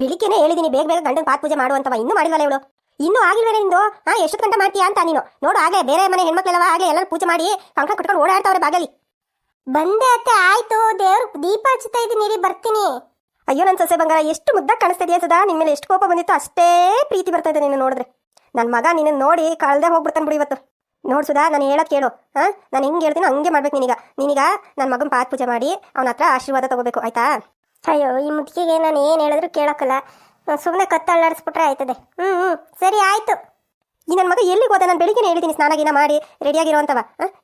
ಬೆಳಿಗ್ಗೆನೆ ಹೇಳಿದೀನಿ, ಬೇಗ ಬೇಗ ಗಂಡನ ಪಾತ್ ಪೂಜೆ ಮಾಡುವಂತವ. ಇನ್ನೂ ಮಾಡಿಲ್ವಲ್ಲ ಇವಳು? ಇನ್ನೂ ಆಗಿಲ್ವೇನೆ ನಿಂದು? ಹಾ ಎಷ್ಟು ಗಂಟೆ ಮಾಡ್ತೀಯಾ ಅಂತ ನೀನು. ನೋಡು ಹಾಗೆ ಬೇರೆ ಮನೆ ಹೆಣ್ಮಕ್ಳೆಲ್ಲವ ಹಾಗೆ ಎಲ್ಲರೂ ಪೂಜೆ ಮಾಡಿ ಕಂಕ ಕಟ್ಕೊಂಡು ಓಡಾಡ್ತಾವ್ರೆ ಬಾಗಲಿ. ಬಂದೆ ಅತ್ತೆ, ಆಯ್ತು. ದೇವ್ರ ದೀಪ ಹಚ್ತಾ ಇದ್ದೀನಿ ಬರ್ತೀನಿ. ಅಯ್ಯೋ ನನ್ನ ಸೊಸೆ ಬಂಗಾರ, ಎಷ್ಟು ಮುದ್ದಾಗಿ ಕಾಣಿಸ್ತಾ ಇದೆಯಾ ಸದಾ ನಿನ್ನ ಮೇಲೆ ಎಷ್ಟು ಕೋಪ ಬಂದಿತ್ತು ಅಷ್ಟೇ ಪ್ರೀತಿ ಬರ್ತಾ ಇದೆ ನೀನು ನೋಡಿದ್ರೆ. ನನ್ನ ಮಗ ನಿನ್ನ ನೋಡಿ ಕಳ್ದೆ ಹೋಗ್ಬಿಡ್ತಾನೆ ಬಿಡಿ ಇವತ್ತು. ನೋಡು ಸುಧಾ, ನಾನು ಹೇಳೋದು ಕೇಳು. ಹಾ, ನಾನು ಹಿಂಗೆ ಹೇಳ್ತೀನಿ ಹಂಗೆ ಮಾಡ್ಬೇಕು ನೀನೀಗ. ನೀನೀಗ ನನ್ನ ಮಗನ ಪಾತ್ ಪೂಜೆ ಮಾಡಿ ಅವನ ಹತ್ರ ಆಶೀರ್ವಾದ ತಗೋಬೇಕು, ಆಯ್ತಾ? ಅಯ್ಯೋ ಈ ಮುದುಕಿಗೆ ನಾನು ಏನು ಹೇಳಿದ್ರು ಕೇಳೋಕ್ಕಲ್ಲ ಸುಮ್ಮನೆ ಕತ್ತಳ್ಳಾಡಿಸ್ಬಿಟ್ರೆ ಆಯ್ತದೆ. ಹ್ಞೂ ಹ್ಞೂ ಸರಿ ಆಯ್ತು. ಈ ನನ್ನ ಮಗ ಎಲ್ಲಿಗೆ ಹೋದ? ನಾನು ಬೆಳಿಗ್ಗೆ ಹೇಳಿದ್ದೀನಿ ಸ್ನಾನ ಮಾಡಿ ರೆಡಿಯಾಗಿರುವಂತವ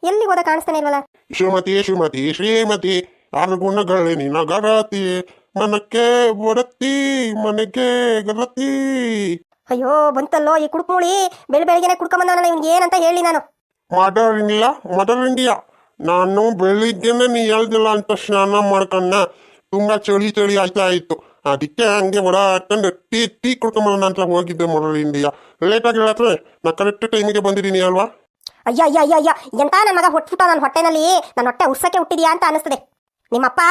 ಎಲ್ಲಿಗೆ ಹೋದ ಕಾಣಿಸ್ತಾನೆ ಇಲ್ವಲ್ಲ? ಶ್ರೀಮತಿ ಶ್ರೀಮತಿ ಶ್ರೀಮತಿ ಆರು ಗುಣಗಳೇ ನಿನಗರತಿ ಮನಕ್ಕೆ ಬರತಿ ಮನೆಗೆ ಗರತಿ. ಅಯ್ಯೋ ಬಂತಲ್ಲೋ ಈ ಕುಡುಕ್ಮುಳಿ. ಬೆಳಿ ಬೆಳಿಗ್ಗೆನೆ ಕುಡ್ಕೊಂಬಂದವನಲ್ಲ ಇವ್ನಿಗೆ ಏನಂತ ಹೇಳಿ ನಾನು. ಮದರ್ ಇಲ್ಲ ಮದರ್ ಇಂಡಿಯಾ ನಾನು ಬೆಳಿಗ್ಗೆನೆ ನೀ ಹೇಳ್ದಿಲ್ಲ ಅಂತ ಸ್ನಾನ ಮಾಡ್ಕೊಂಡ ತುಂಬಾ ಚಳಿ ಚಳಿ ಆಯ್ತಾ ಇತ್ತು. ಅದಕ್ಕೆ ಹಂಗೆ ಹೊಡಾಡ್ಕೊಂಡು ಟೀ ಟೀ ಕುಡ್ಕೊಂಬರೋಣ ಅಂತ ಹೋಗಿದ್ದೆ ಮೊದಲು ಇಂಡಿಯಾ. ಲೇಟ್ ಆಗಿ ಹೇಳತ್ರೆ ನಾ ಕರೆಕ್ಟ್ ಟೈಮಿಗೆ ಬಂದಿದ್ದೀನಿ ಅಲ್ವಾ? ಅಯ್ಯ ಅಯ್ಯ ಅಯ್ಯ ಅಯ್ಯ ಎಂತ ನನ್ನ ಮಗ ಹೊಟ್ಬಿಟ್ಟ ನನ್ನ ಹೊಟ್ಟೆನಲ್ಲಿ? ನನ್ನ ಹೊಟ್ಟೆ ಉರ್ಸಕ್ಕೆ ಹುಟ್ಟಿದ್ಯಾ ಅಂತ ಅನಿಸ್ತದೆ ನಿಮ್ಮಪ್ಪ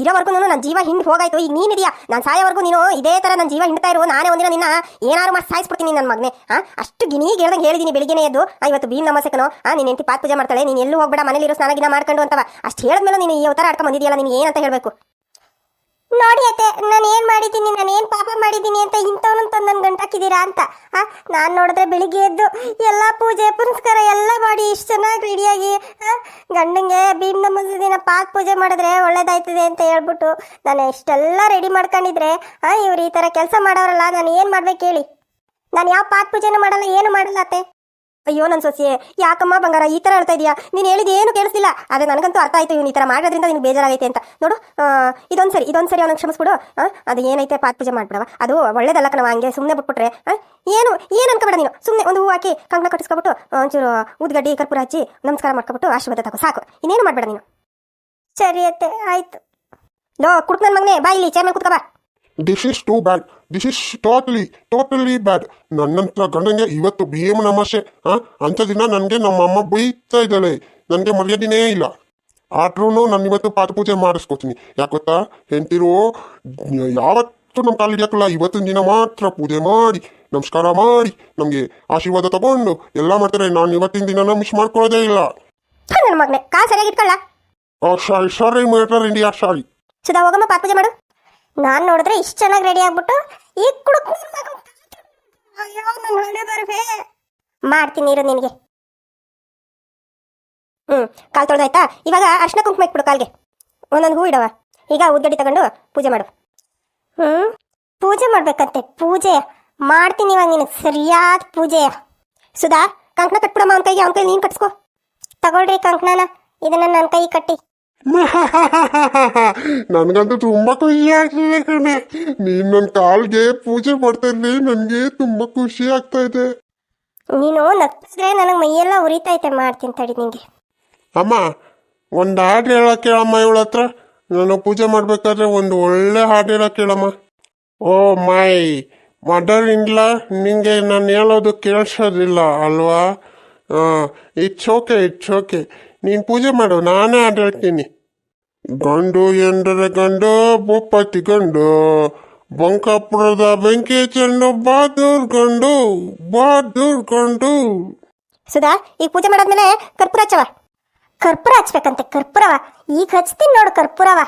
ಇರೋವರೆಗೂ ನನ್ನ ಜೀವ ಹಿಂಡ್ ಹೋಗಾಯ್ತು. ಈಗ ನೀನಿದೆಯಾ ನಾನು ಸಾಯೋವರೆಗೂ ನೀನು ಇದೇ ತರ ನನ್ನ ಜೀವ ಹಿಂಡ್ತಾ ಇರು ನಾನೇ ಒಂದಿನ ನಿನ್ನ ಏನಾರು ಮಾಡಿ ಸಾಯಿಸ್ಬಿಡ್ತೀನಿ ನನ್ನ ಮಗನೇ. ಆ, ಅಷ್ಟು ಗಿನಿ ಹೇಳ್ದಂಗೆ ಹೇಳಿದ್ದೀನಿ ಬೆಳಿಗ್ಗೆನೇ ಎದ್ದು. ಇವತ್ತು ಭೀಮ್ ನಮಸ್ಕನೋ ಆ, ನೀನು ಎಂಟಿ ಪಾತ್ ಪೂಜೆ ಮಾಡ್ತಾಳೆ. ನೀನು ಎಲ್ಲೂ ಹೋಗ್ಬೇಡ, ಮನೇಲಿರೋ ಸ್ನಾನ ಗಿನ ಮಾಡ್ಕೊಂಡು ಅಂತವ. ಅಷ್ಟು ಹೇಳಿದ್ಮೇಲೆ ನೀನು ಈ ಅವತಾರ ಆಡ್ಕೊಂಡ್ ಬಂದಿದೆಯಲ್ಲ ನೀನು ಏನಂತ ಹೇಳಬೇಕು? ನೋಡಿ ಅತ್ತೆ, ನಾನು ಏನು ಮಾಡಿದ್ದೀನಿ, ನಾನು ಏನು ಪಾಪ ಮಾಡಿದ್ದೀನಿ ಅಂತ ಇಂಥವನು ತಂದು ನನ್ನ ಗಂಟಾಕಿದ್ದೀರಾ ಅಂತ. ಆ, ನಾನು ನೋಡಿದ್ರೆ ಬೆಳಿಗ್ಗೆ ಎದ್ದು ಎಲ್ಲ ಪೂಜೆ, ಪುನಸ್ಕಾರ ಎಲ್ಲ ಮಾಡಿ ಇಷ್ಟು ಚೆನ್ನಾಗಿ ರೆಡಿಯಾಗಿ ಗಂಡಂಗೆ ಭೀಮ್ ನಮಸ್ ದಿನ ಪಾಕ್ ಪೂಜೆ ಮಾಡಿದ್ರೆ ಒಳ್ಳೇದಾಯ್ತದೆ ಅಂತ ಹೇಳ್ಬಿಟ್ಟು ನಾನು ಇಷ್ಟೆಲ್ಲ ರೆಡಿ ಮಾಡ್ಕೊಂಡಿದ್ರೆ ಇವ್ರು ಈ ಥರ ಕೆಲಸ ಮಾಡೋರಲ್ಲ, ನಾನು ಏನು ಮಾಡ್ಬೇಕು ಹೇಳಿ. ನಾನು ಯಾವ ಪಾಕ್ ಪೂಜೆನೂ ಮಾಡಲ್ಲ, ಏನು ಮಾಡಲ್ಲ ಅತ್ತೆ. ಅಯ್ಯೋ ನನ್ನ ಸೊಸೆ, ಯಾಕಮ್ಮ ಬಂಗಾರ, ಈ ಥರ ಹೇಳ್ತಾ ಇದೀಯಾ? ನೀನು ಹೇಳಿದ ಏನು ಕೇಳಿಸ್ತಿಲ್ಲ. ಅದೇ ನನಗಂತೂ ಅರ್ಥ ಆಯ್ತು, ಇವ್ನು ಈ ಥರ ಮಾಡೋದ್ರಿಂದ ನಿನ್ಗೆ ಬೇಜಾರಾಗೈತೆ ಅಂತ. ನೋಡು ಇದೊಂದ್ಸರಿ ಇದೊಂದ್ಸರಿ ಸರಿ, ಇದೊಂದು ಸರಿ ಅವ್ನಿಗೆ ಕ್ಷಮಿಸ್ಬಿಡು. ಅದು ಏನೈತೆ ಪಾತ್ ಪೂಜೆ ಮಾಡ್ಬಿಡವ ಅದು ಒಳ್ಳೇದಲ್ಲ ಕಣವ ಹಂಗೆ ಸುಮ್ಮನೆ ಬಿಟ್ಬಿಟ್ರೆ. ಏನು ಏನು ಅನ್ಕೋಬೇಡ ನೀನು. ಸುಮ್ಮನೆ ಒಂದು ಹೂವು ಹಾಕಿ ಕಂಕಣ ಕಟ್ಟಿಸ್ಕೊಬಿಟ್ಟು ಒಂಚೂರು ಉದ್ಗಡ್ಡಿ, ಕರ್ಪೂರ ಹಚ್ಚಿ ನಮಸ್ಕಾರ ಮಾಡ್ಕೊಬಿಟ್ಟು ಆಶೀರ್ವಾದ ತಗೋ, ಸಾಕು. ಇನ್ನೇನು ಮಾಡಬೇಡ ನೀನು. ಸರಿ ಅತ್ತೆ, ಆಯ್ತು. ಲೋ ಕುಡ್ಕ ನನ್ನ ಮಗನೇ, ಬಾ ಇಲ್ಲಿ ಚೇರ್ ಮೇಲೆ ಕುತ್ಕೋ ಬಾ. This is too bad this is totally totally bad ನನ್ನಂತ ಗಂಡಂಗೆ ಇವತ್ತು ಬಿ ನಮಸ್ಯೆ ಹಾಂ? ಅಂಥ ದಿನ ನನಗೆ ನಮ್ಮ ಅಮ್ಮ ಬೈತಾ ಇದ್ದಾಳೆ. ನನಗೆ ಮರ್ಯಾದಿನೇ ಇಲ್ಲ. ಆದ್ರೂ ನಾನು ಇವತ್ತು ಪಾಠ ಪೂಜೆ ಮಾಡಿಸ್ಕೊತೀನಿ. ಯಾಕೆ ಗೊತ್ತಾ? ಹೆಂಡತಿರು ಯಾವತ್ತೂ ನಮ್ಮ ಕಾಲು ಹಿಡಿಯೋಕ್ಕಲ್ಲ ಇವತ್ತಿನ ದಿನ ಮಾತ್ರ ಪೂಜೆ ಮಾಡಿ ನಮಸ್ಕಾರ ಮಾಡಿ ನಮಗೆ ಆಶೀರ್ವಾದ ತಗೊಂಡು ಎಲ್ಲ ಮಾಡ್ತಾರೆ. ನಾನು ಇವತ್ತಿನ ದಿನ ಮಿಸ್ ಮಾಡ್ಕೊಳ್ಳೋದೇ ಇಲ್ಲ. ನನ್ನ ಮಗನೇ. ಕಾಲು ಸರಿಯಾಗಿ ಇಟ್ಕೊಳ್ಳ? Sorry sorry matter India sorry Sudha ಹೋಗಮ್ಮ ಪಾಠ ಪೂಜೆ ಮಾಡು. ನಾನು ನೋಡಿದ್ರೆ ಇಷ್ಟು ಚೆನ್ನಾಗಿ ರೆಡಿ ಆಗ್ಬಿಟ್ಟು ಈಗ ಕುಡುಕ್ ಅಯ್ಯೋ ಮಾಡ್ತೀನಿ, ಇರು ನಿನಗೆ. ಹ್ಞೂ ಕಾಲು ತೊಳೆದಾಯ್ತಾ ಇವಾಗ ಅರ್ಶಿನ ಕುಂಕುಮ ಇಟ್ಬಿಡು ಕಾಲ್ಗೆ. ಒಂದೊಂದು ಹೂ ಇಡವ ಈಗ ಉದ್ದಡಿ ತಗೊಂಡು ಪೂಜೆ ಮಾಡು. ಹ್ಞೂ ಪೂಜೆ ಮಾಡ್ಬೇಕಂತೆ, ಪೂಜೆ. ಮಾಡ್ತೀನಿ ಇವಾಗ ನೀನು, ಸರಿಯಾದ ಪೂಜೆ. ಸುಧಾ, ಕಂಕಣ ಕಟ್ಬಿಡಮ್ಮ, ಅವನ ಕೈಗೆ, ಅವನ ಕೈ ನೀನು ಕಟ್ಸ್ಕೊ. ತಗೊಳ್ರಿ ಕಂಕಣನ, ಇದನ್ನ ನನ್ನ ಕೈ ಕಟ್ಟಿ. ನನಗಂತೂ ತುಂಬಾ ಖುಷಿ ಆಗ್ತಿದೆ ಕಣೆ. ನೀನ್ ನನ್ನ ಕಾಲ್ಗೆ ಪೂಜೆ ಮಾಡ್ತಾ ನನಗೆ ತುಂಬಾ ಖುಷಿ ಆಗ್ತಾ ಇದೆ. ನೀನು ನಗ್ಸಿದ್ರೆ ನನಗೆ ಮೈಯೆಲ್ಲ ಉರಿತೈತೆ ಮಾಡ್ತೀನಿ ತಡಿ ನಿಂಗೆ. ಅಮ್ಮ ಒಂದು ಹಾಡು ಹೇಳಕ್ ಕೇಳಮ್ಮ ಇವಳ ಹತ್ರ. ನಾನು ಪೂಜೆ ಮಾಡ್ಬೇಕಾದ್ರೆ ಒಂದು ಒಳ್ಳೆ ಹಾಡು ಹೇಳಕ್ ಕೇಳಮ್ಮ. ಓ ಮೈ ಮಡರ್ ಇಲ್ಲ ನಿಂಗೆ ನಾನು ಹೇಳೋದು ಕೇಳಿಸೋದಿಲ್ಲ ಅಲ್ವಾ? It's okay it's okay. ನೀನು ಪೂಜೆ ಮಾಡು ನಾನೇ ಹೇಳ್ತೀನಿ ಗಂಡು ಎಂದರೆ ಗಂಡು ಭೂಪತಿ ಗಂಡು. ಬಂಕಾಪುರದ ಬೆಂಕಿ ಚೆಂಡು ಬಹದ್ದೂರ್ ಗಂಡು ಬಹದ್ದೂರ್ ಗಂಡು. ಸುಧಾ ಈಗ ಪೂಜೆ ಮಾಡಾದ್ಮೇಲೆ ಕರ್ಪೂರ ಹಚ್ಚವ ಕರ್ಪೂರ ಹಚ್ಬೇಕಂತೆ ಕರ್ಪೂರವ. ಈಗ ಹಚ್ತೀನಿ ನೋಡು ಕರ್ಪೂರವ.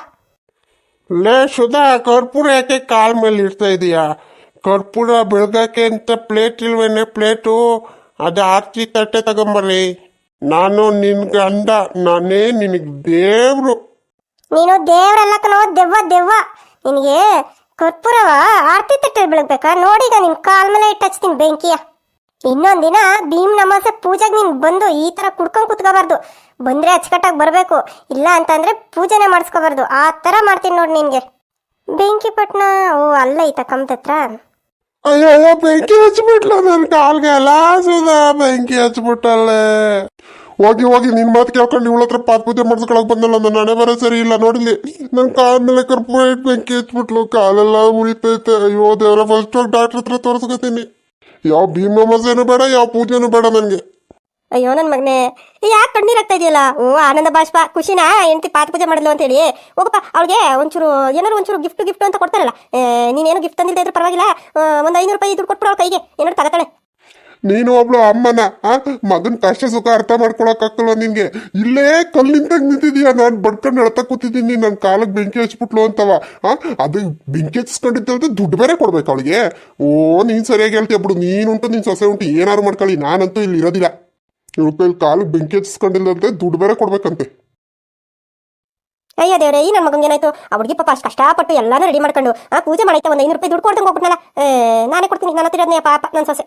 ಲೇ ಸುಧಾ ಕರ್ಪೂರ ಯಾಕೆ ಕಾಲ್ ಮೇಲೆ ಇಡ್ತಾ ಇದೀಯಾ? ಕರ್ಪೂರ ಬೆಳಗಕ್ಕೆ ಅಂತ ಪ್ಲೇಟ್ ಇಲ್ವೇನೆ ಪ್ಲೇಟು ಅದು ಆರ್ತಿ ತಟ್ಟೆ ತಗೊಂಬರ್ರಿ. ನಾನು ನಿನ್ ಗಂಡ ನಾನೇ ನಿನಗ್ ದೇವ್ರು. ನೀನು ದೇವ್ರಲ್ಲ ಕಣೋ, ದೆವ್ವ ದೆವ್ವ. ನಿನಗೆ ಕರ್ಪೂರವ, ಆರತಿ ತಟ್ಟೆ ಬೆಳಗ್ಬೇಕಾ? ನೋಡೀಗ ನಿನ್ ಕಾಲ್ ಮೇಲೆ ಇಟ್ಟು ಹಚ್ತೀನಿ ಬೆಂಕಿಯ. ಇನ್ನೊಂದಿನ ಭೀಮ್ ನಮಾಸ ಪೂಜೆಗೆ ನೀನು ಬಂದು ಈ ಥರ ಕುಡ್ಕೊಂಡು ಕುತ್ಕೋಬಾರ್ದು. ಬಂದರೆ ಅಚ್ಚುಕಟ್ಟಾಗಿ ಬರಬೇಕು. ಇಲ್ಲ ಅಂತಂದರೆ ಪೂಜೆನೇ ಮಾಡಿಸ್ಕೋಬಾರ್ದು. ಆ ಥರ ಮಾಡ್ತೀನಿ ನೋಡಿ ನಿನಗೆ. ಬೆಂಕಿ ಪಟ್ನ, ಓ, ಅಲ್ಲ ಐತ ಕಮ್ತತ್ರ? ಅಯ್ಯೋ ಬೆಂಕಿ ಹಚ್ಬಿಟ್ಲ ನನ್ ಕಾಲ್ಗೆ. ಎಲ್ಲ ಸುಧಾ ಬೆಂಕಿ ಹಚ್ಬಿಟ್ಟಲ್ಲೇ. ಹೋಗಿ ಹೋಗಿ, ನಿನ್ ಮಾತು ಕೇಳ್ಕೊಂಡು ಇವಳ ಹತ್ರ ಪಾತ್ ಪೂಜೆ ಮಾಡಿಸ್ಕೊಳಕ್ ಬಂದಲ್ಲ, ನನ್ನ ಹಣೆ ಬರೋ ಸರಿ ಇಲ್ಲ ನೋಡಿಲಿ ನನ್ ಕಾಲ್ ಮೇಲೆ ಕರ್ಪೂರೈಟ್ ಬೆಂಕಿ ಹಚ್ಬಿಟ್ಲು, ಕಾಲೆಲ್ಲ ಉಳಿತೈತೆ. ಅಯ್ಯೋ, ದೇವರ ಫಸ್ಟ್ ಹೋಗಿ ಡಾಕ್ಟರ್ ಹತ್ರ ತೋರಿಸ್ಕೊತೀನಿ. ಯಾವ ಭೀಮ ಮಸೇನು ಬೇಡ, ಯಾವ ಪೂಜೆನೂ ಬೇಡ ನನಗೆ. ಅಯ್ಯೋ ನನ್ನ ಮಗನೇ. ಯಾಕೆ ಕಣ್ಣೀರ್ ಆಗ್ತಾ ಇದೆಯಲ್ಲ? ಓ ಆನಂದ ಬಾಷ್ಪ, ಖುಷಿನಾ, ಹೆಂಡತಿ ಪಾತ್ ಪೂಜೆ ಮಾಡಿದ್ಲು ಅಂತ ಹೇಳಿ ಹೋಗಪ್ಪ, ಅವಳಿಗೆ ಒಂಚೂರು ಏನಾರು ಒಂಚೂರು ಗಿಫ್ಟ್ ಗಿಫ್ಟ್ ಅಂತ ಕೊಡ್ತಾರಲ್ಲ. ನೀನೇನು ಗಿಫ್ಟ್ ತಂದಿಲ್ಲ ಇದ್ರೆ ಪರವಾಗಿಲ್ಲ. ಒಂದು ಐನೂರು ರೂಪಾಯಿ ದುಡ್ಡು ಕೊಟ್ಬಿಡು ಕೈಗೆ. ಏನಾರು ತಗತಾಳೆ. ನೀನು ಒಬ್ಳು ಅಮ್ಮನ, ಆ, ಮಗನ್ ಕಷ್ಟ ಸುಖ ಅರ್ಥ ಮಾಡ್ಕೊಳಕ್ಕಲ್ಲ ನಿನ್ಗೆ? ಇಲ್ಲೇ ಕಲ್ಲಿಂದ ನಿಂತಿದೀಯ ನಾನು, ಬಡ್ಕೊಂಡು ಹೇಳ್ತಾ ಕೂತಿದ್ದೀನಿ ನನ್ನ ಕಾಲಕ್ಕೆ ಬೆಂಕಿ ಹಚ್ಬಿಟ್ಲು ಅಂತವ. ಆ, ಅದು ಬೆಂಕಿ ಹಚ್ಕೊಂಡಿದ್ದೆ ದುಡ್ಡು ಬೇರೆ ಕೊಡ್ಬೇಕು ಅವಳಿಗೆ. ಓ, ನೀನ್ ಸರಿಯಾಗಿ ಹೇಳ್ತೀಯ ಬಿಡು. ನಿನ್ ಸೊಸೆ ಉಂಟು. ಏನಾರು ಮಾಡ್ಕೊಳ್ಳಿ. ನಾನಂತೂ ಇಲ್ಲಿ ಇರೋದಿಲ್ಲ. ಇವಳ ಕೈಲಿ ಕಾಲು ಬೆಂಕಿ ಹಚ್ಚಿಸ್ಕೊಂಡಿಲ್ಲಂತೆ ದುಡ್ಡು ಬೇರೆ ಕೊಡ್ಬೇಕಂತೆ. ಅಯ್ಯ ದೇವ್ರೆ ಈ ನನ್ನ ಮಗಂಗೆ ಏನಾಯ್ತು? ಆ ಹುಡುಗಿ ಪಾಪ ಅಷ್ಟು ಕಷ್ಟಪಟ್ಟು ಎಲ್ಲಾನು ರೆಡಿ ಮಾಡ್ಕೊಂಡು ಆ ಪೂಜೆ ಮಾಡೈತೆ ಒಂದು ಐನೂರು ರೂಪಾಯಿ ದುಡ್ಡು ಕೊಡ್ದಂಗೆ ಹೋಗ್ಬಿಟ್ನಲ್ಲ. ಏ, ನಾನೇ ಕೊಡ್ತೀನಿ ನನ್ನ ಹತ್ರ ಇರೋದ್ನೇ ಪಾಪ ನನ್ನ ಸೊಸೆ.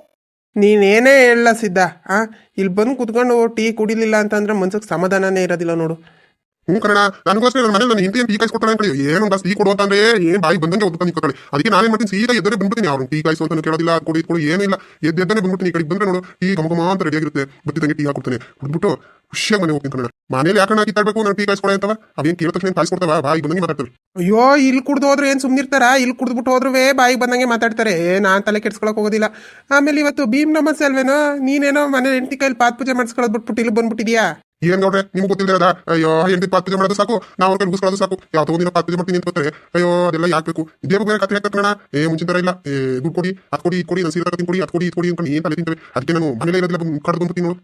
ನೀನೇನೇ ಹೇಳ ಸಿದ್ಧ ಆ? ಇಲ್ಲಿ ಬಂದು ಕುತ್ಕೊಂಡು ಟೀ ಕುಡಿಲಿಲ್ಲ ಅಂತಂದ್ರೆ ಮನ್ಸಿಗೆ ಸಮಾಧಾನನೇ ಇರೋದಿಲ್ಲ ನೋಡು. ಹ್ಞೂ ಕಣ ನನಗೋಸ್ಕರ ನನ್ನ ಮನೇಲಿ ನನ್ನ ಹಿಂದೆ ಟೀ ಕಾಯಿಸಿ ಅಂತ ಏನು ಬಸ್ ಟೀ ಕೊಡು ಅಂತಂದ್ರೆ ಏನು ಬಾಯಿ ಬಂದಂಗೆ ಓದ್ತಾನೆ ನಿಂತ್ಕೊತಾಳೆ ಅದಕ್ಕೆ ನಾನೇನು ಮಾಡ್ತೀನಿ ಸೀದಾ ಎದ್ದರೆ ಬಂದ್ಬಿಡ್ತೀನಿ ಅವ್ರು ಟೀ ಕಾಯಿಸು ಅಂತ ಕೇಳೋದಿಲ್ಲ ಕೊಡಿ ಕೊಡು ಏನಿಲ್ಲ ಎದ್ದನೆ ಬಂದ್ಬಿಡ್ತೀನಿ, ಈ ಕಡೆ ಬಂದ್ರೆ ನೋಡು, ಟೀ ಘಮ ಅಂತ ರೆಡಿ ಆಗಿರುತ್ತೆ. ಬತ್ತಿದಂಗೆ ಟೀ ಹಾಕೊಡ್ತಾನೆ ಬಿಟ್ಬಿಟ್ಟು ಖುಷಿಯಾಗಿ ಮನೆ ಹೋಗ್ತೀನಿ ಕಣ ಮನೇಲಿ ಯಾಕಣ್ಣ ಕಿತ್ತಾಡ್ಬೇಕು ನಾನು ಟೀ ಕಾಯಿಸ್ಕೊಡೆ ಅಂತವ? ಅವೇನು ಕೇಳಿದ ತಕ್ಷಣ ಕಾಯಿಸ್ಕೊಡ್ತಾವ ಬಾಯಿ ಬಂದಂಗೆ ಮಾತಾಡ್ತಾರೆ. ಅಯ್ಯೋ, ಇಲ್ಲಿ ಕುಡ್ದು ಹೋದ್ರೆ ಏನು ಸುಮ್ಮನಿರ್ತಾರ ಇಲ್ಲಿ ಕುಡ್ದ್ಬಿಟ್ಟು ಹೋದ್ರೆ ಬಾಯಿ ಬಂದಂಗೆ ಮಾತಾಡ್ತಾರೆ. ನಾನು ತಲೆ ಕೆಡ್ಸ್ಕೊಳಕ್ ಹೋಗೋದಿಲ್ಲ. ಆಮೇಲೆ ಇವತ್ತು ಭೀಮ್ ನಮಸ್ತೆ ಅಲ್ವೇನೋ? ನೀನೇನೋ ಮನೆ ಹೆಂಡತಿ ಕೈಲಿ ಪಾತ್ ಪೂಜೆ ಮಾಡಿಸ್ಕೊಳ್ಳೋದು ಬಿಟ್ಬಿಟ್ಟು ಇಲ್ಲಿ ಬಂದ್ಬಿಟ್ಟಿದ್ಯಾ? ಏನ್ ನೋಡ್ರೆ? ನಿಮ್ಗೆ ಗೊತ್ತಿಲ್ಲದ ಅಯ್ಯೋ ಎಂಟಿ ಪಾತ್ ಪೂಜೆ ಮಾಡೋದು ಸಾಕು. ನಾವು ಅವ್ರ ಕೈ ಮುಗಿಸ್ಕೊಳ್ಳೋದು ಸಾಕು. ಯಾವ ಒಂದಿನ ಪಾತ್ ಪೂಜೆ ಮಾಡ್ತೀನಿ ಅಂತ ಬರ್ತಾರೆ ಅಯ್ಯೋ ಅದೆಲ್ಲ ಯಾಕೆ ಬೇಕು? ಇದೇ ಬೇರೆ ಕತೆ ಹಾಕ್ತಾರೆ ಕಣ ಏ ಮುಂಚಿನ ಇಲ್ಲ. ಏ ದುಡ್ಡು ಕೊಡಿ ಅದು ಕೊಡಿ ಇದು ಕೊಡಿ ನಾನು ಸೀರೆ ಕೊಡಿ ಅದು ಕೊಡಿ ಇದು ಕೊಡಿ ಅಂತ ಏನು ತಲೆ ತಿಂತವೆ? ಅದಕ್ಕೆ ನಾನು ಮನೇಲಿ ಇರೋದಿಲ್ಲ ಕಡ್ದು ಬಂದ್ಬಿಡ್ತೀನಿ ನೋಡು.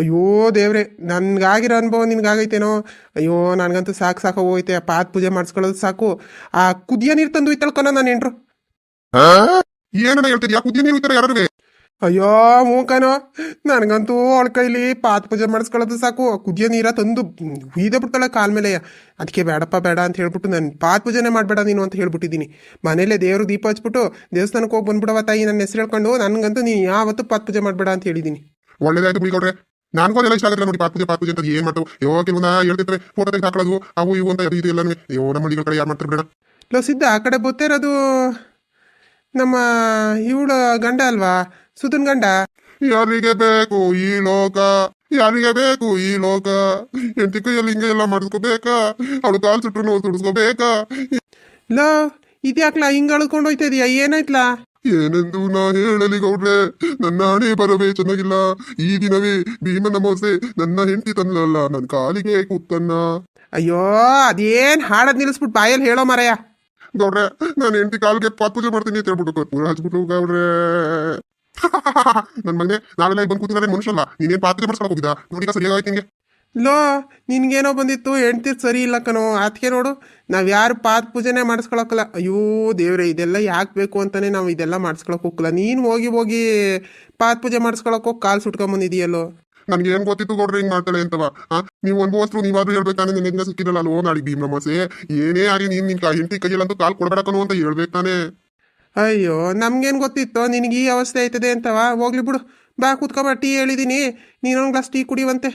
ಅಯ್ಯೋ ದೇವ್ರೆ ನನ್ಗಾಗಿರೋ ಅನುಭವ ನಿನ್ಗಾಗೈತೇನೋ? ಅಯ್ಯೋ ನನಗಂತೂ ಸಾಕು ಸಾಕು ಹೋಯ್ತೆ ಆ ಪಾತ್ ಪೂಜೆ ಮಾಡಿಸ್ಕೊಳ್ಳೋದು ಸಾಕು. ಆ ಕುದಿಯ ನೀರು ತಂದು ಇತ್ತಳ್ಕೊನ ನಾನು ಏನ್ರು ಏನಣ್ಣ ಹೇಳ್ತೀರಿ ಯಾಕೆ ಕುದಿಯ ನೀರು ಇರ್ತಾರೆ ಯಾರು ಅಯ್ಯೋ ಮೂಕನೋ ನನಗಂತೂ ಅವಳ ಕೈಲಿ ಪಾತ್ ಪೂಜೆ ಮಾಡಿಸ್ಕೊಳ್ಳೋದು ಸಾಕು. ಕುದಿಯೋ ನೀರ ತಂದು ಹುಯ್ದೆ ಬಿಡ್ತಾಳೆ ಕಾಲ್ ಮೇಲೆ. ಅದಕ್ಕೆ ಬೇಡಪ್ಪ ಬೇಡ ಅಂತ ಹೇಳ್ಬಿಟ್ಟು ನಾನು ಪಾತ್ ಪೂಜೆನೇ ಮಾಡಬೇಡ ನೀನು ಅಂತ ಹೇಳ್ಬಿಟ್ಟಿದ್ದೀನಿ. ಮನೇಲೆ ದೇವರು ದೀಪ ಹಚ್ಬಿಟ್ಟು ದೇವಸ್ಥಾನಕ್ಕೆ ಹೋಗಿ ಬಂದ್ಬಿಡವ ತಾಯಿ ನನ್ನ ಹೆಸರು ಹೇಳ್ಕೊಂಡು ನನಗಂತೂ ನೀನು ಯಾವತ್ತೂ ಪಾತ್ ಪೂಜೆ ಮಾಡಬೇಡ ಅಂತ ಹೇಳಿದ್ದೀನಿ. ಒಳ್ಳೇದಾಯ್ತು ಬಿಡಿ ಗೌಡ್ರೆ ನನಗೂ ಅದೆಲ್ಲ ಇಷ್ಟ ಆಗುತ್ತೆ ನೋಡಿ ಪಾತ್ ಪೂಜೆ ಪಾತ್ ಪೂಜೆ ಅಂತ ಏನು ಮಾಡ್ತಾವೆ ಯೋ ಕೆಲವೊಂದ ಹೇಳ್ತಿರ್ತಾರೆ ಫೋಟೋ ತೆಗೆದು ಹಾಕೊಳ್ಳೋದು ಅವು ಇವು ಅಂತ ಇದು ಎಲ್ಲನೂ. ಯೋ ನಮ್ಮ ಹಳ್ಳಿಗಳ ಕಡೆ ಯಾರು ಮಾಡ್ತಾರೆ ಬೇಡ ಲೋ ಸಿದ್ಧ ಆ ಕಡೆ ಬತ್ತಿರೋದು ನಮ್ಮ ಇವಳ ಗಂಡ ಅಲ್ವಾ? ಸುಧನ್ ಗಂಡ? ಯಾರಿಗೆ ಬೇಕು ಈ ಲೋಕ? ಯಾರಿಗೆ ಬೇಕು ಈ ಲೋಕ? ಎಂತಿ ಕೈಯಲ್ಲಿ ಹಿಂಗೆ ಎಲ್ಲ ಮಾಡಿಸ್ಕೋಬೇಕಾ? ಅವಳು ಕಾಲು ಸುಟ್ರು ನೋವು ಸುಡಿಸ್ಕೋಬೇಕಾ? ಲೋ ಇದ್ಯಾಕ್ಲಾ ಹಿಂಗ್ ಅಳ್ಕೊಂಡು ಹೋಯ್ತಾ ಇದೀಯಾ ಏನಾಯ್ತ್ಲಾ? ಏನೆಂದು ನಾ ಹೇಳಲಿ ಗೌಡ್ರೆ? ನನ್ನ ಹಣೆ ಬರವೇ ಚೆನ್ನಾಗಿಲ್ಲ. ಈ ದಿನವೇ ಭೀಮನ ಮೋಸೆ ನನ್ನ ಹೆಂಡತಿ ತಂದಲ್ಲ ನನ್ನ ಕಾಲಿಗೆ ಕೂತನ್ನ. ಅಯ್ಯೋ ಅದೇನ್ ಹಾಡದ್ ನಿಲ್ಲಿಸ್ಬಿಟ್ಟು ಬಾಯಲ್ಲಿ ಹೇಳೋ ಮರಯ್ಯ ಗೌಡ್ರೆ ನಾನು ಹೆಂಡತಿ ಕಾಲಿಗೆ ಪಾತ್ ಪೂಜೆ ಮಾಡ್ತೀನಿ ಅಂತ ಹೇಳ್ಬಿಟ್ಟು ಕರ್ಪೂರ ಹಚ್ಬಿಟ್ಟು ಗೌಡ್ರೆ. ನನ್ನ ಮಗನೇ ನಾವೆಲ್ಲ ಬಂದು ಕೂತಿದ್ರೆ ಮನುಷ್ಯ ಅಲ್ಲ ನೀನೇನ್ ಪಾತ್ರೆ ಮಾಡ್ಸ್ಕೊಳಕ್ ಹೋಗಿದ್ದ ನೋಡಿ ಸರಿಯಾಗಿ ನಿಂಗೆ. ಲೋ ನಿನ್ಗೇನೋ ಬಂದಿತ್ತು ಹೆಂಡ್ತಿರ್ ಸರಿ ಇಲ್ಲ ಕಣೋ. ಅದಕ್ಕೆ ನೋಡು ನಾವ್ ಯಾರು ಪಾತ್ ಪೂಜೆನೆ ಮಾಡಿಸ್ಕೊಳಕಲ್ಲ. ಅಯ್ಯೋ ದೇವ್ರೆ ಇದೆಲ್ಲ ಯಾಕೆ ಬೇಕು ಅಂತಾನೆ ನಾವು ಇದೆಲ್ಲ ಮಾಡಿಸ್ಕೊಳಕ್ ಹೋಗಲ್ಲ ನೀನು ಹೋಗಿ ಹೋಗಿ ಪಾತ್ ಪೂಜೆ ಮಾಡಿಸ್ಕೊಳಕ್ ಹೋಗಿ ಸುಟ್ಕೊಂಡ್ ಸುಟ್ಕೊಂಬಂದಿದೀಯಲ್ಲೋ ನನ್ಗೆ ಏನ್ ಗೊತ್ತಿತ್ತು ಗೌಡ್ರೆ ಹಿಂಗ್ ಮಾಡ್ತಾಳೆ ಅಂತವ. ನೀವು ಅನುಭವಸ್ರು ನೀವಾದ್ರೂ ಹೇಳ್ಬೇಕಾನೆ ನಿನ್ನ ಸಿಕ್ಕಿರಲ್ಲ ಅಲ್ವೋ ನಾಡಿ ಭೀಮ್ ನಮಸೆ ಏನೇ ಆಗಿ ನೀನ್ ನಿನ್ ಹೆಂಡತಿ ಕೈಯಲ್ಲಂತೂ ಕಾಲ್ ಕೊಡ್ಬೇಡಕನು ಅಂತ ಹೇಳ್ಬೇಕಾನೆ ಅಯ್ಯೋ ನಮ್ಗೇನು ಗೊತ್ತಿತ್ತು? ನಿನಗೆ ಈ ಅವಸ್ಥೆ ಆಯ್ತದೆ ಅಂತವ ಹೋಗ್ಲಿ ಬಿಡು. ಬಾ ಕೂತ್ಕೊಬ ಟೀ ಹೇಳಿದೀನಿ. ನೀನೊಂದು ಗ್ಲಾಸ್ ಟೀ ಕುಡಿಯುವಂತೆ.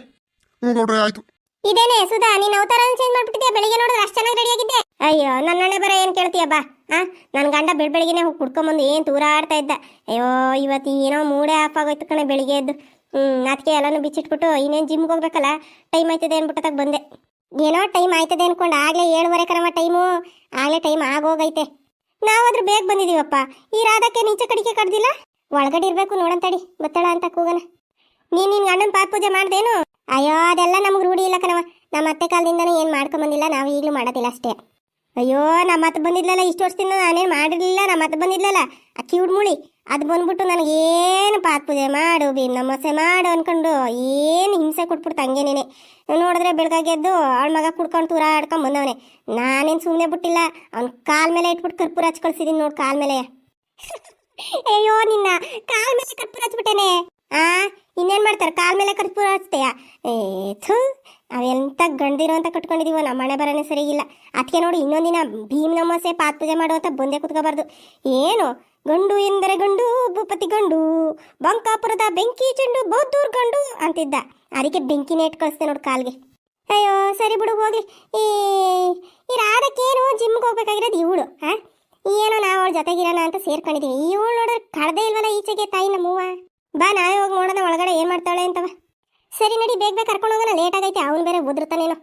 ಹ್ಞೂ ಆಯ್ತು. ಇದೇನೆ ಸುಧಾ ನೀನ್ ಅವತಾರ ಚೇಂಜ್ ಮಾಡ್ಬಿಟ್ಟಿದ್ಯಾ? ಬೆಳಿಗ್ಗೆ ನೋಡಿದ್ರೆ ಅಷ್ಟು ಚೆನ್ನಾಗಿ ರೆಡಿ ಆಗಿದ್ದೆ ಅಯ್ಯೋ ನನ್ನ ಅಣ್ಣ ಬರ ಏನು ಕೇಳ್ತೀಯ? ಬಾ ಆ? ನನ್ನ ಗಂಡ ಬೆಳ್ ಬೆಳಿಗ್ಗೆನೆ ಹೋಗಿ ಕುಡ್ಕೊಂಬಂದು ಏನ್ ತೂರಾಡ್ತಾ ಇದ್ದ? ಅಯ್ಯೋ ಇವತ್ತು ಏನೋ ಮೂಡೇ ಆಫ್ ಆಗೋಯ್ತು ಕಣೆ ಬೆಳಿಗ್ಗೆ ಎದ್ದು. ಹ್ಮ್ ಅದಕ್ಕೆ ಎಲ್ಲಾನು ಬಿಚ್ಚಿಟ್ಬಿಟ್ಟು ಇನ್ನೇನು ಜಿಮ್ಗೆ ಹೋಗ್ಬೇಕಲ್ಲ? ಟೈಮ್ ಆಯ್ತದೆ ಅನ್ಬಿಟ್ಟದಾಗ ಬಂದೆ. ಏನೋ ಟೈಮ್ ಆಯ್ತದೆ ಅನ್ಕೊಂಡು ಆಗ್ಲೇ ಏಳುವರೆ ಕಣವ ಟೈಮು ಆಗ್ಲೇ ಟೈಮ್ ಆಗೋಗೈತೆ. ನಾವಾದ್ರೂ ಬೇಗ ಬಂದಿದೀವಪ್ಪ ಈ ರಾಧಕ್ಕೆ ನೀಚ ಕಡಿಕೆ ಕಡ್ದಿಲ್ಲ? ಒಳಗಡೆ ಇರ್ಬೇಕು ನೋಡಂತಡಿ ಬತ್ತಳ ಅಂತ ಕೂಗನ ನೀನ್ ನಿನ್ ಗಂಡನ ಪಾಪ ಪೂಜೆ ಮಾಡ್ದೇನು? ಅಯ್ಯೋ, ಅದೆಲ್ಲ ನಮ್ಗೆ ರೂಢಿ ಇಲ್ಲ ಕಣವ ನಮ್ಮ ಅತ್ತೆ ಕಾಲದಿಂದನೂ ಏನು ಮಾಡ್ಕೊಂಡ್ ಬಂದಿಲ್ಲ, ನಾವು ಈಗಲೂ ಮಾಡೋದಿಲ್ಲ ಅಷ್ಟೇ. ಅಯ್ಯೋ ನಮ್ಮ ಹತ್ತು ಬಂದಿದ್ಲಲ್ಲ, ಇಷ್ಟು ವರ್ಷದಿಂದ ನಾನೇನು ಮಾಡಿರಲಿಲ್ಲ ನಮ್ಮ ಹತ್ತು ಬಂದಿದ್ಲಲ್ಲ, ಆ ಕ್ಯೂಡ್ ಮುಳಿ. ಅದು ಬಂದ್ಬಿಟ್ಟು ನನಗೇನು ಪಾತ್ ಪೂಜೆ ಮಾಡು ಬಿ ನಮಸೆ ಮಾಡು ಅನ್ಕೊಂಡು ಏನು ಹಿಂಸೆ ಕೊಟ್ಬಿಡ್ತು ಹಂಗೇನೇನೆ ನೋಡಿದ್ರೆ ಬೆಳಗಾಗಿ ಎದ್ದು ಅವಳ ಮಗ ಕುಡ್ಕೊಂಡು ತೂರ ಆಡ್ಕೊಂಡು ಬಂದವನೆ. ನಾನೇನು ಸುಮ್ಮನೆ ಬಿಟ್ಟಿಲ್ಲ, ಅವ್ನ ಕಾಲ್ ಮೇಲೆ ಇಟ್ಬಿಟ್ಟು ಕರ್ಪೂರ ಹಚ್ಚಿ ಕಳ್ಸಿದ್ದೀನಿ ನೋಡಿ ಕಾಲ್ ಮೇಲೆ. ಅಯ್ಯೋ, ನಿನ್ನ ಕಾಲ್ ಮೇಲೆ ಕರ್ಪೂರ ಹಚ್ಬಿಟ್ಟೇನೆ. ಆ, ಇನ್ನೇನು ಮಾಡ್ತಾರೆ, ಕಾಲ್ ಮೇಲೆ ಕರ್ಪೂರ ಹಚ್ತೇಯ? ಏ, ಥೂ. ಅವೆಂತ ಗಂಡಿರೋ ಅಂತ ಕಟ್ಕೊಂಡಿದೀವೋ ನಮ್ಮ ಮನೆ ಬರನೇ ಸರಿಗಿಲ್ಲ. ಅದಕ್ಕೆ ನೋಡಿ ಇನ್ನೊಂದಿನ ಭೀಮ್ ನಮಸೆ ಪಾತ್ ಪೂಜೆ ಮಾಡುವಂತ ಬಂದೆ ಕುತ್ಕೋಬಾರ್ದು. ಏನು? ಗಂಡು ಎಂದರೆ ಗಂಡು, ಭೂಪತಿ ಗಂಡು, ಬಂಕಾಪುರದ ಬೆಂಕಿ ಚೆಂಡು ಬಹುದೂರ್ ಗಂಡು ಅಂತಿದ್ದ. ಅದಕ್ಕೆ ಬೆಂಕಿನೇ ಇಟ್ಟು ಕಳಿಸ್ತೆ ನೋಡಿ ಕಾಲ್ಗೆ. ಅಯ್ಯೋ, ಸರಿ ಬಿಡು, ಹೋಗ್ಲಿ. ಈ ಈ ರಾಧಕ್ಕೇನು ಜಿಮ್ಗೆ ಹೋಗ್ಬೇಕಾಗಿರೋದು ಇವಳು ಹಾ ಏನೋ ನಾವು ಅವಳ ಜೊತೆಗಿರೋಣ ಅಂತ ಸೇರ್ಕೊಂಡಿದ್ದೀವಿ ಇವಳು ನೋಡೋರು ಕಳ್ದೇ ಇಲ್ವಲ್ಲ ಈಚೆಗೆ ತಾಯಿ ನಮ್ಮವ್ವ ಬಾ, ನಾವೇ ಹೋಗಿ ನೋಡೋಣ ಒಳಗಡೆ ಏನು ಮಾಡ್ತಾಳೆ ಅಂತವ? ಸರಿ ನಡಿ ಬೇಗ ಬೇಗ ಕರ್ಕೊಂಡು ಹೋಗೋಣ. ಲೇಟ್ ಆಗೈತೆ ಅವನು ಬೇರೆ ಉದುರ್ತಾನೇನೋ.